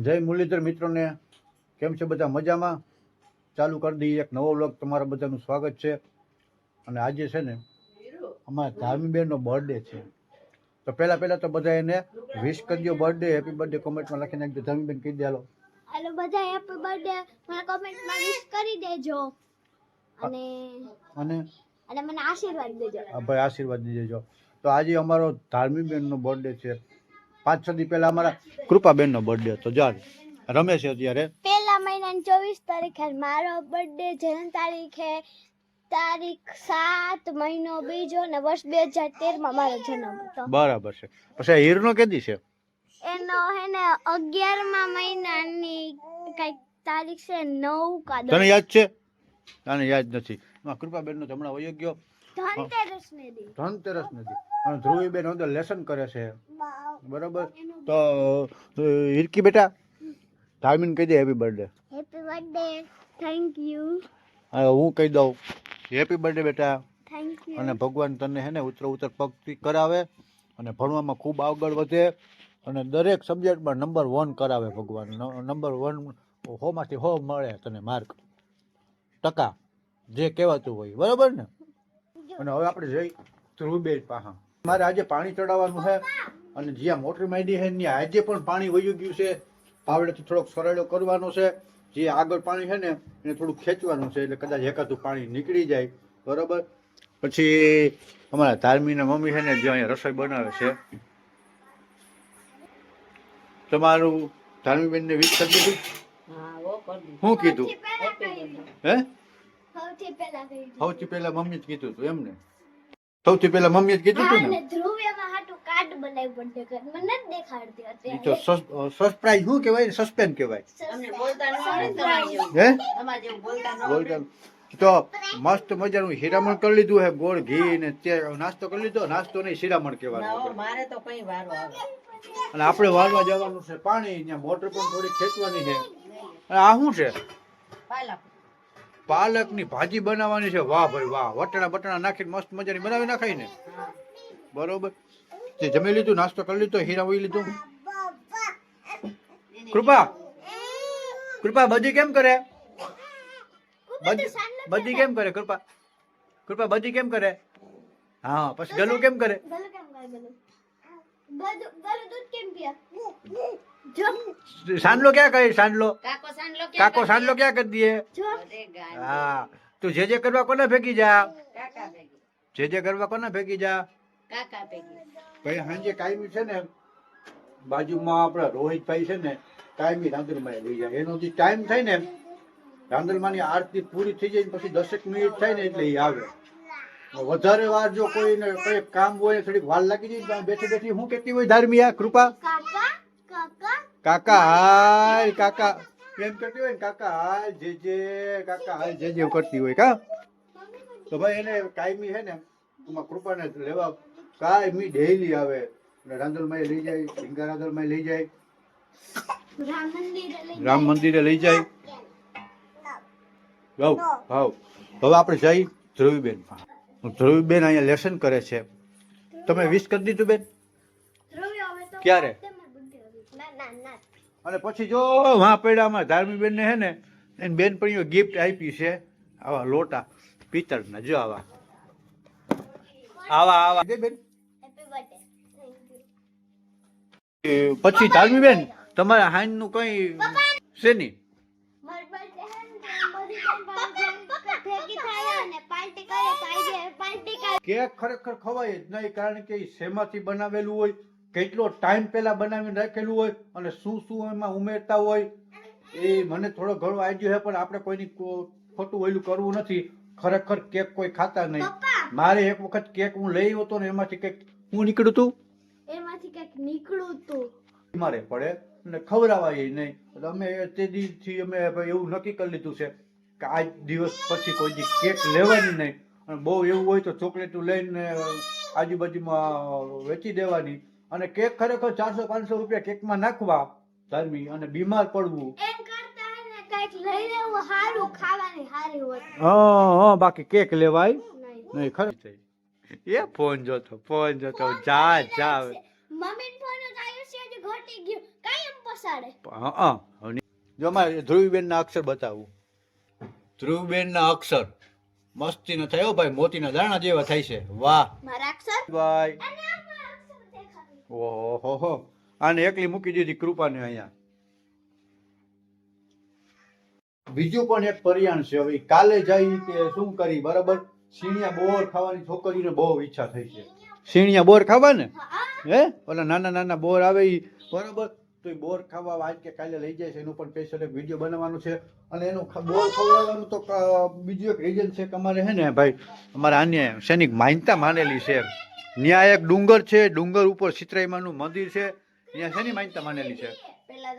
જય મુરલીધર મિત્રોને કેમ છે બધા મજામાં? ચાલુ કરી દઈએ એક નવો વ્લોગ તમારા બધાનું સ્વાગત છે. અને આજે છે ને અમારા ધાર્મીબેનનો બર્થડે છે. તો પહેલાં પહેલાં તો બધા એને વિશ કરજો બર્થડે હેપી બર્થડે કોમેન્ટમાં લખી નાખજો. ધાર્મીબેન કહી દેલો હાલો. બધા હેપી બર્થડે મને કોમેન્ટમાં વિશ કરી દેજો. અને અને? અને મને આશીર્વાદ દેજો. આ ભાઈ આશીર્વાદ દેજો. તો આજે અમારો ધાર્મીબેનનો બર્થડે છે. પાંચ છ દી પહેલાં અમારા કૃપાબેનનો બર્થડે હતો. જાર રમે છે અત્યારે. પહેલા મહિનાની ચોવીસ તારીખે મારો બર્થડે જન્મ તારીખે તારીખ સાત મહિનો બીજો ને વર્ષ બે હજાર તેરમાં મારો જન્મ હતો. બરાબર છે. પછી હીરનો કેદી છે? એનો હે ને અગિયારમા મહિનાની કંઈક તારીખ છે નવ કા તને યાદ છે? તને યાદ નથી. કૃપાબેનનો હમણાં વયો ગયો. ધનતેરસ ને દી. ધનતેરસ અને ધ્રુવીબેન અંદર લેસન કરે છે. બરોબર? તો તો હિરકી બેટા ધાર્મિન કહી દે happy birthday happy birthday thank you હા હું કહી દઉં. હેપી બર્થડે બેટા. થેન્ક યુ અને ભગવાન તને હે ને ઉતર ઉતર પગથી કરાવે અને ભણવામાં ખૂબ આગળ વધે અને દરેક સબ્જેક્ટમાં નંબર વન કરાવે ભગવાન. નંબર વન હોમાંથી હો મળે તને માર્ક ટકા. જે કહેવાતું હોય. બરાબર ને? અને હવે આપણે જઈ ધ્રુવબેન પાહા. મારે આજે પાણી ચડાવવાનું છે અને જ્યાં મોટર માંડી છે ત્યાં આજે પણ પાણી વયું ગયું છે. પાવડેથી થોડોક સરળો કરવાનો છે. જે આગળ પાણી છે ને એને થોડુંક ખેંચવાનું છે એટલે કદાચ એકાદું પાણી નીકળી જાય. બરાબર? પછી અમારા ધાર્મીના મમ્મી છે ને જે અહીંયા રસોઈ બનાવે છે. તમારું ધાર્મીબેનને વીજ કરી દીધું? શું કીધું? હે? સૌથી પહેલા સૌથી પહેલા મમ્મી જ કીધું હતું એમને. સૌથી પહેલા મમ્મી જ કીધું તું હતું ને ને ધ્રુવ્યમાં હાટું કાર્ડ બનાવી પડશે કે મને નથી દેખાડતી તો સરપ્રાઈઝ શું કહેવાય સસ્પેન્ડ સસ્પેન્સ કહેવાય. અમને બોલતા ન આવડે. હે? તમારે જેવું બોલતા ન બોલતા તો મસ્ત મજાનું હીરામણ કરી લીધું હે ગોળ ઘી ને તે નાસ્તો કરી લીધો. નાસ્તો નહીં શિરામણ કહેવાય કહેવાનું મારે તો કઈ વારો આવે. અને આપણે વાળવા જવાનું છે પાણી ત્યાં મોટર પણ થોડી ખેંચવાની છે. અને આ શું છે? પાલક. પાલકની ભાજી બનાવવાની છે. વાહ ભાઈ વાહ. વટાણા બટાણા નાખીને મસ્ત મજાની બનાવી નાખાય ને. બરોબર. તે જમી લીધું નાસ્તો કરી લીધો હીરા ઉઈ લીધું. કૃપા. કૃપા બધી કેમ કરે? બધી બધી કેમ કરે કૃપા? કૃપા બધી કેમ કરે? હા પછી ગલું કેમ કરે? ગલું કેમ કરે ગલું? ગલું ગલું દૂધ કેમ પીએ? જો. સાંડલો ક્યાં કરે? સાંડલો. કાકો સાંડલો ક્યાં કરી દે. હા. તું જે જે કરવા કોને ભેગી જા? જે જે કરવા કોને ભેગી જા? કાકા ભાઈ સાંજે કાયમી છે ને બાજુમાં આપણા રોહિતભાઈ છે ને કાયમી રાંદલમાં લઈ જાય. એનો જે ટાઈમ થાય ને રાંદલમાની આરતી પૂરી થઈ જાય ને પછી દસેક મિનિટ થાય ને એટલે એ આવે. વધારે વાર જો કોઈને કઈ કામ હોય થોડીક વાર લાગી જાય બેઠી બેઠી હું કેતી હોય ધાર્મિયા કૃપા. કાકા કાકા. કાકા હાય કાકા. એમ કરતી હોય ને કાકા હાલ જે જે કાકા હાલ જે જે કરતી હોય કા? તો ભાઈ એને કાયમી છે ને એમાં કૃપાને લેવા કાયમી ડેઈલી આવે. અને રાંદલમાં લઈ જાય સિંગા રાંદલમાં લઈ જાય. રામ મંદિરે લઈ જાય. ભાવ ભાવ હવે આપણે જઈ ધ્રુવીબેન ધ્રુવીબેન અહીંયા લેસન કરે છે. તમે વિશ કરી દીધું બેન? હવે ક્યારે? તમારી બુદ્ધિ હતી. ના ના ના અને પછી જો વાં ધાર્મિક બેનને ને હે ને એની બેનપણીઓ ગિફ્ટ આપી છે આવા લોટા પિત્તળના જો આવા. આવા આવા. બેન પછી ધાર્મિક બેન તમારા હાઈન હાઈનનું કઈ છે નહીં માર બર્થડે હે ને તો બધી બેન પાસે ભેગી થાય અને પાર્ટી કરે પાઈ પાર્ટી કરે. કેક ખરેખર ખવાય જ નહીં કારણ કે શેમાંથી બનાવેલું હોય કેટલો ટાઈમ પહેલા બનાવીને રાખેલું હોય અને શું શું એમાં ઉમેરતા હોય એ મને થોડો ઘણો આઈડિયો છે પણ આપણે કોઈની ખોટું વહેલું કરવું નથી. ખરેખર કેક કોઈ ખાતા નહીં. મારે એક વખત કેક હું લઈ હતો ને એમાંથી કંઈક હું નીકળ્યું તું? એમાંથી કંઈક નીકળું તું. મારે પડે અને ખવડાવાય નહીં. એટલે અમે તે દિવસથી અમે એવું નક્કી કરી લીધું છે કે આજ દિવસ પછી કોઈ કેક લેવાની નહીં. અને બહુ એવું હોય તો ચોકલેટ લઈને આજુબાજુમાં વેચી દેવાની. અને કેક ખરેખર ચારસો પાંચસો રૂપિયા કેકમાં નાખવા ધર્મી અને બીમાર પડવું. બાકી કેક લેવાય નહીં ખરે. એ ફોન જોતો ફોન જોતો જા જા. જો મારે ધ્રુવીબેન ના અક્ષર બતાવું. ધ્રુવીબેન ના અક્ષર. મસ્તી ના થયો ભાઈ મોતી ના દાણા જેવા થાય છે. વાહ. મારા અક્ષર? ભાઈ. ઓહો હો આને એકલી મૂકી દીધી કૃપાને અહીંયા. બીજું પણ એક પરિયાણ છે હવે. કાલે જઈ કે શું કરી, બરાબર? સીણિયા બોર ખાવાની છોકરીને બહુ ઈચ્છા થઈ છે. સીણિયા બોર ખાવા ને હે? ઓલા નાના નાના બોર આવે એ બરાબર? તો બોર ખાવા આજ કે કાલે લઈ જાય છે. એનું પણ સ્પેશિયલ એક વીડિયો બનાવવાનો છે. અને એનું બોર ખવડાવવાનું તો બીજું એક રીઝન છે કે અમારે હે ને ભાઈ? અમારે આને સૈનિક માન્યતા માનેલી છે. ત્યાં એક ડુંગર છે ડુંગર ઉપર સિતરાઈમાનું મંદિર છે. ત્યાં શેની માન્યતા માનેલી છે? મીઠા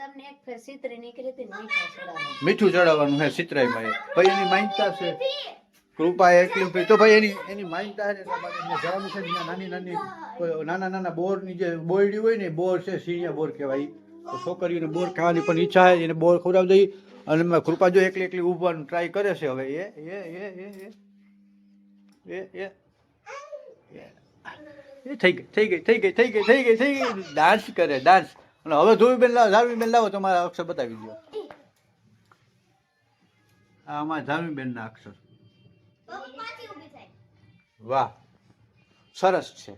ચડાવવા મીઠું ચડાવવાનું છે સિતરાઈમાં. ભાઈ એની માન્યતા છે. કૃપા એટલી તો ભાઈ એની એની માન્યતા છે જવાનું છે નાની નાની નાના નાના બોરની જે બોરડી હોય ને બોર છે સીણિયા બોર કહેવાય. તો છોકરીઓને બોર ખાવાની પણ ઈચ્છા છે એને બોર ખવડાવી દઈ. અને એમાં કૃપા જો એકલી એકલી ઉભવાનું ટ્રાય કરે છે હવે. એ એ એ એ એ એ. એ થઈ ગઈ થઈ ગઈ થઈ ગઈ થઈ ગઈ થઈ ગઈ થઈ ગઈ. ડાન્સ કરે ડાન્સ અને હવે ધોવી બેન લાવો ધારવી બેન લાવો, તમારા અક્ષર બતાવી દો આ અમારા ધારવી બેનના અક્ષર. વાહ, સરસ છે.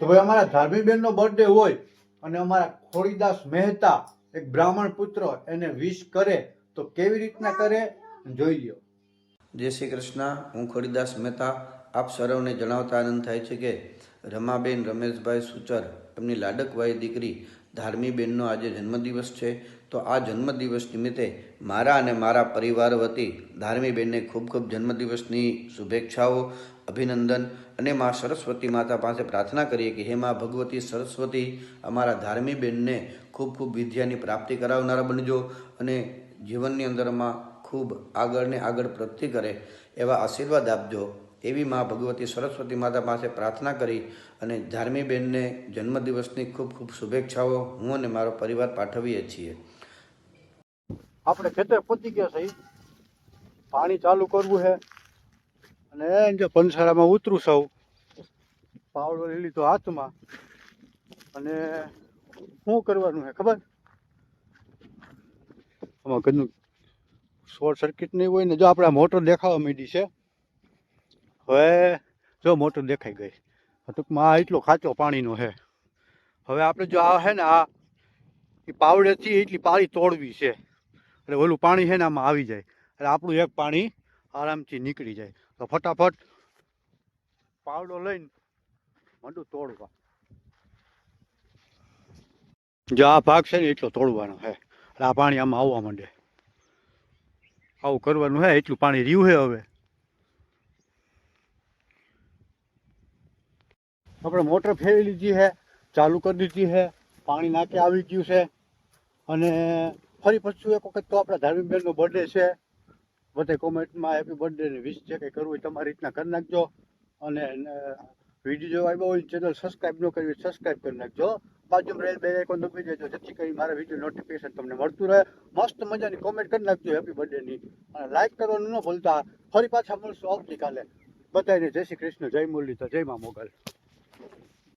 તો ભાઈ અમારા ધાર્મિક બેન નો બર્થડે હોય અને અમારા ખોડીદાસ મહેતા એક બ્રાહ્મણ પુત્ર એને વિશ કરે તો કેવી રીતના કરે જોઈ લ્યો. જય શ્રી કૃષ્ણ. હું ખોડીદાસ મહેતા. આપ સર્વને જણાવતા આનંદ થાય છે કે રમાબેન રમેશભાઈ સુચર, એમની લાડકવાઈ દીકરી ધાર્મીબેનનો આજે જન્મદિવસ છે. તો આ જન્મદિવસ નિમિત્તે મારા અને મારા પરિવાર વતી ધાર્મીબેનને ખૂબ ખૂબ જન્મદિવસની શુભેચ્છાઓ. અભિનંદન અને મા સરસ્વતી માતા પાસે પ્રાર્થના કરીએ કે હે મા ભગવતી સરસ્વતી, અમારા ધાર્મીબેનને ખૂબ ખૂબ વિદ્યાની પ્રાપ્તિ કરાવનારા બનજો અને જીવનની અંદરમાં ખૂબ આગળ ને આગળ પ્રગતિ કરે એવા આશીર્વાદ આપજો. એવી મા ભગવતી સરસ્વતી માતા પાસે પ્રાર્થના કરી અને ધાર્મી બહેનને જન્મદિવસની ખૂબ ખૂબ શુભેચ્છાઓ હું અને મારો પરિવાર પાઠવીએ છીએ. આપણે ખેતર પતી ગયા છે પાણી ચાલુ કરવું છે. અને જો પંસારામાં ઉતરું સૌ. પાવડો લઈ લીધો હાથમાં. અને શું કરવાનું છે ખબર? આમાં ઘરનું શોર્ટ સર્કિટ નહીં હોય ને, જો આપણે મોટર દેખાવા માંડી છે. હવે જો મોટર દેખાઈ ગઈ. ટૂંકમાં આ એટલો ખાચો પાણીનો છે. હવે આપણે જો આ છે ને, આ એ પાવડેથી એટલી પાળી તોડવી છે. એટલે ઓલું પાણી છે ને, આમાં આવી જાય. એટલે આપણું એક પાણી આરામથી નીકળી જાય. તો ફટાફટ પાવડો લઈને મંડું તોડવા. જો આ ભાગ છે ને એટલો તોડવાનો એટલે આ પાણી આમાં આવવા માંડે. આવું કરવાનું હે, એટલું પાણી રહ્યું છે હવે. આપણે મોટર ફેરવી લીધી છે ચાલુ કરી દીધી છે પાણી નાકે આવી ગયું છે. અને ફરી પછી એક વખત તો આપણા ધાર્મિકબેનનો બર્થડે છે. બધે કોમેન્ટમાં હેપી બર્થડે ને વિશ જે કંઈ કરવું હોય તમારી રીતના કરી નાખજો. અને વીડિયો જો આવ્યો હોય ચેનલ સબસ્ક્રાઈબ ન કરવી સબસ્ક્રાઈબ કરી નાખજો. બાજુમાં રહેલ બે આઇકોન દબાવી દેજો જેથી કરી મારા વીડિયો નોટિફિકેશન તમને મળતું રહે. મસ્ત મજાની કોમેન્ટ કરી નાખજો હેપી બર્થડેની અને લાઈક કરવાનું ન ભૂલતા. ફરી પાછા મળશું આવતીકાલે. બધાને જય શ્રી કૃષ્ણ, જય મુરલીધર, જય મા મોગલ.